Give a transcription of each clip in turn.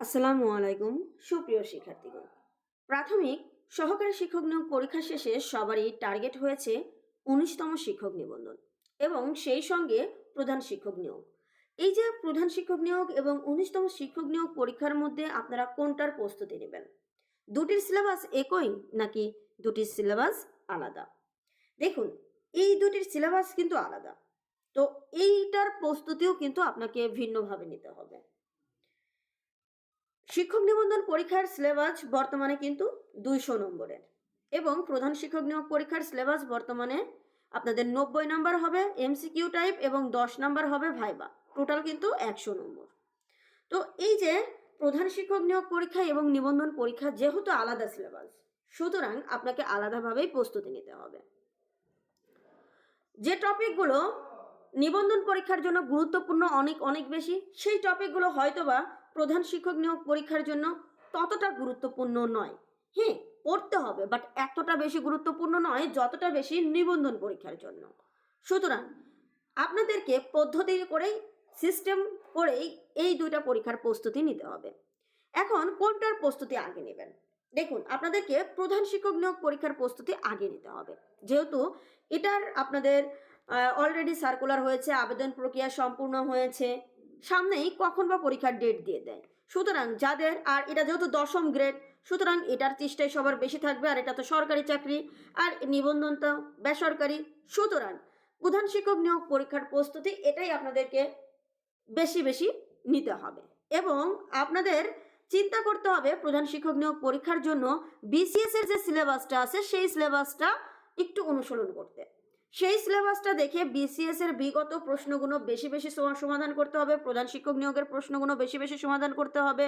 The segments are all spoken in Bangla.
আসসালামু আলাইকুম, সুপ্রিয় শিক্ষার্থীগণ। প্রাথমিক সহকারী শিক্ষক নিয়োগ পরীক্ষা শেষে সবারই টার্গেট হয়েছে উনিশতম শিক্ষক নিবন্ধন এবং সেই সঙ্গে প্রধান শিক্ষক নিয়োগ। এই যে প্রধান শিক্ষক নিয়োগ এবং উনিশতম শিক্ষক নিয়োগ পরীক্ষার মধ্যে আপনারা কোনটার প্রস্তুতি নেবেন? দুটির সিলেবাস একই নাকি দুটির সিলেবাস আলাদা? দেখুন, এই দুটির সিলেবাস কিন্তু আলাদা। তো এইটার প্রস্তুতিও কিন্তু আপনাকে ভিন্নভাবে নিতে হবে। শিক্ষক নিবন্ধন পরীক্ষার সিলেবাস বর্তমানে কিন্তু দুইশো নম্বরের এবং প্রধান শিক্ষক নিয়োগ পরীক্ষার সিলেবাস বর্তমানে আপনাদের নব্বই নম্বর হবে এমসিকিউ টাইপ এবং দশ নম্বর হবে ভাইবা। টোটাল কিন্তু একশো নম্বর। তো এই যে প্রধান শিক্ষক নিয়োগ পরীক্ষা এবং নিবন্ধন পরীক্ষা যেহেতু আলাদা সিলেবাস সুতরাং আপনাকে আলাদাভাবেই প্রস্তুতি নিতে হবে। যে টপিকগুলো নিবন্ধন পরীক্ষার জন্য গুরুত্বপূর্ণ অনেক অনেক বেশি, সেই টপিকগুলো হয়তোবা প্রধান শিক্ষক নিয়োগ পরীক্ষার জন্য ততটা গুরুত্বপূর্ণ নয়। হ্যাঁ পড়তে হবে বাট এতটা বেশি গুরুত্বপূর্ণ নয় যতটা বেশি নিবন্ধন পরীক্ষার জন্য। সুতরাং আপনাদেরকে পদ্ধতি করেই সিস্টেম করেই এই দুইটা পরীক্ষার প্রস্তুতি নিতে হবে। এখন কোনটার প্রস্তুতি আগে নেবেন? দেখুন, আপনাদেরকে প্রধান শিক্ষক নিয়োগ পরীক্ষার প্রস্তুতি আগে নিতে হবে। যেহেতু এটার আপনাদের অলরেডি সার্কুলার হয়েছে, আবেদন প্রক্রিয়া সম্পূর্ণ হয়েছে সামনেই কখন বা পরীক্ষার ডেট দিয়ে দেয়। সুতরাং যাদের, আর এটা যেহেতু দশম গ্রেড সুতরাং এটার চেষ্টায় সবার বেশি থাকবে, আর এটা তো সরকারি চাকরি, আর নিবন্ধন তো বেসরকারি। সুতরাং প্রধান শিক্ষক নিয়োগ পরীক্ষার প্রস্তুতি, এটাই আপনাদেরকে বেশি বেশি নিতে হবে। এবং আপনাদের চিন্তা করতে হবে, প্রধান শিক্ষক নিয়োগ পরীক্ষার জন্য বিসিএস এর যে সিলেবাসটা আছে, সেই সিলেবাসটা একটু অনুসরণ করতে। সেই সিলেবাসটা দেখে বিসিএস এর বিগত প্রশ্নগুলো বেশি বেশি সম- সমাধান করতে হবে, প্রধান শিক্ষক নিয়োগের প্রশ্নগুলো বেশি বেশি সমাধান করতে হবে।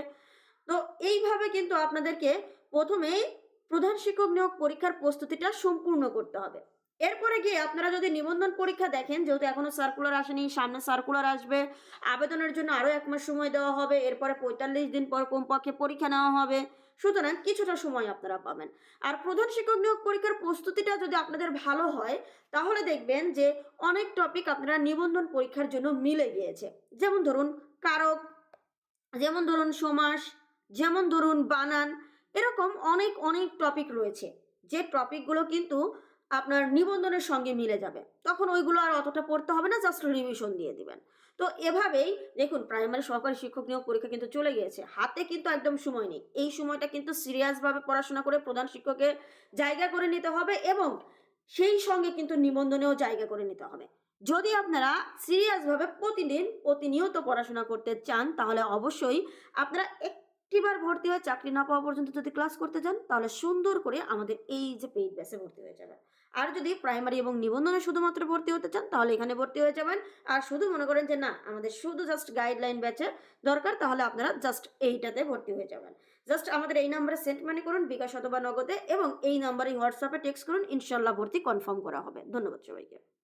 তো এইভাবে কিন্তু আপনাদেরকে প্রথমেই প্রধান শিক্ষক নিয়োগ পরীক্ষার প্রস্তুতিটা সম্পূর্ণ করতে হবে। এরপরে গিয়ে আপনারা যদি নিবন্ধন পরীক্ষা দেখেন, যেহেতু এখনও সার্কুলার আসেনি, সামনে সার্কুলার আসবে, আবেদনের জন্য আরও এক মাস সময় দেওয়া হবে, এরপরে পঁয়তাল্লিশ দিন পর কমপক্ষে পরীক্ষা নেওয়া হবে, সুতরাং কিছুটা সময় আপনারা পাবেন। আর প্রধান শিক্ষক নিয়োগ পরীক্ষার প্রস্তুতিটা যদি আপনাদের ভালো হয়, তাহলে দেখবেন যে অনেক টপিক আপনারা নিবন্ধন পরীক্ষার জন্য মিলে গিয়েছে। যেমন ধরুন কারক, যেমন ধরুন সমাস, যেমন ধরুন বানান, এরকম অনেক অনেক টপিক রয়েছে। যে টপিকগুলো কিন্তু আপনার নিবন্ধনের সঙ্গে মিলে যাবে। তখন ওইগুলো আর অতটা পড়তে হবে না জাস্ট রিভিশন দিয়ে দিবেন। তো এভাবেই দেখুন প্রাইমারি সহকারী শিক্ষক নিয়োগ পরীক্ষা কিন্তু চলে গিয়েছে। হাতে কিন্তু একদম সময় নেই। এই সময়টা কিন্তু সিরিয়াসভাবে পড়াশোনা করে প্রধান শিক্ষকের জায়গা করে নিতে হবে এবং সেই সঙ্গে কিন্তু নিবন্ধনেও জায়গা করে নিতে হবে। যদি আপনারা সিরিয়াসভাবে প্রতিদিন প্রতিনিয়ত পড়াশোনা করতে চান, তাহলে অবশ্যই আপনারা একটিবার ভর্তি হয়ে চাকরি না পাওয়া পর্যন্ত যদি ক্লাস করতে চান তাহলে সুন্দর করে আমাদের এই যে পেইড ব্যাসে ভর্তি হয়ে যাবেন। আর যদি প্রাইমারি এবং নিবন্ধনে শুধুমাত্র ভর্তি হতে চান, তাহলে এখানে ভর্তি হয়ে যাবেন। আর শুধু মনে করেন যে না, আমাদের শুধু জাস্ট গাইডলাইন ব্যাচে দরকার, তাহলে আপনারা জাস্ট এইটাতে ভর্তি হয়ে যাবেন। জাস্ট আমাদের এই নাম্বারে সেন্ট মানি করুন, বিকাশ অথবা নগদে, এবং এই নাম্বারে হোয়াটসঅ্যাপে টেক্সট করুন, ইনশাল্লাহ ভর্তি কনফার্ম করা হবে। ধন্যবাদ সবাইকে।